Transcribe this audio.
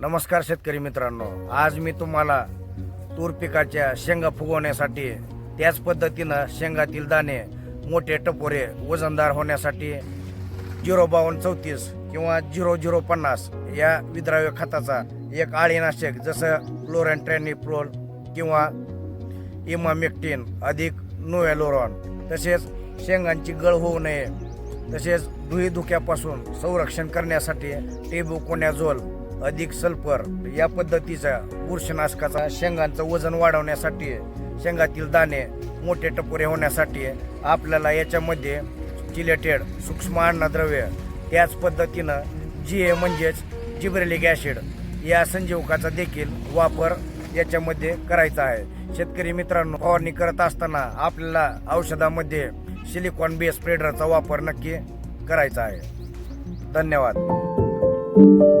नमस्कार शेतकरी मित्रांनो. आज मी तुम्हाला तूर पिकाच्या शेंगा फुगवण्यासाठी त्याच पद्धतीनं शेंगातील दाणे मोठे टपोरे वजनदार होण्यासाठी झिरो बावन्न चौतीस किंवा झिरो झिरो पन्नास या विद्राव्य खताचा एक आळीनाशक जसं क्लोरॅन्ट्रॅनिप्रोल किंवा इमामेक्टिन अधिक नोएलोरॉन तसेच शेंगांची गळ होऊ नये तसेच धुई धुक्यापासून संरक्षण करण्यासाठी टेबुकोनॅझोल अधिक सल्फर या पद्धतीचा बुरशीनाशकाचा शेंगांचं वजन वाढवण्यासाठी शेंगातील दाणे मोठे टपोरे होण्यासाठी आपल्याला याच्यामध्ये चिलेटेड सूक्ष्म अन्नद्रव्य त्याच पद्धतीनं जी ए म्हणजेच जिब्रेलिक ॲसिड या संजीवकाचा देखील वापर याच्यामध्ये करायचा आहे. शेतकरी मित्रांनो फवारणी करत असताना आपल्याला औषधामध्ये सिलिकॉन बेस स्प्रेडरचा वापर नक्की करायचा आहे. धन्यवाद.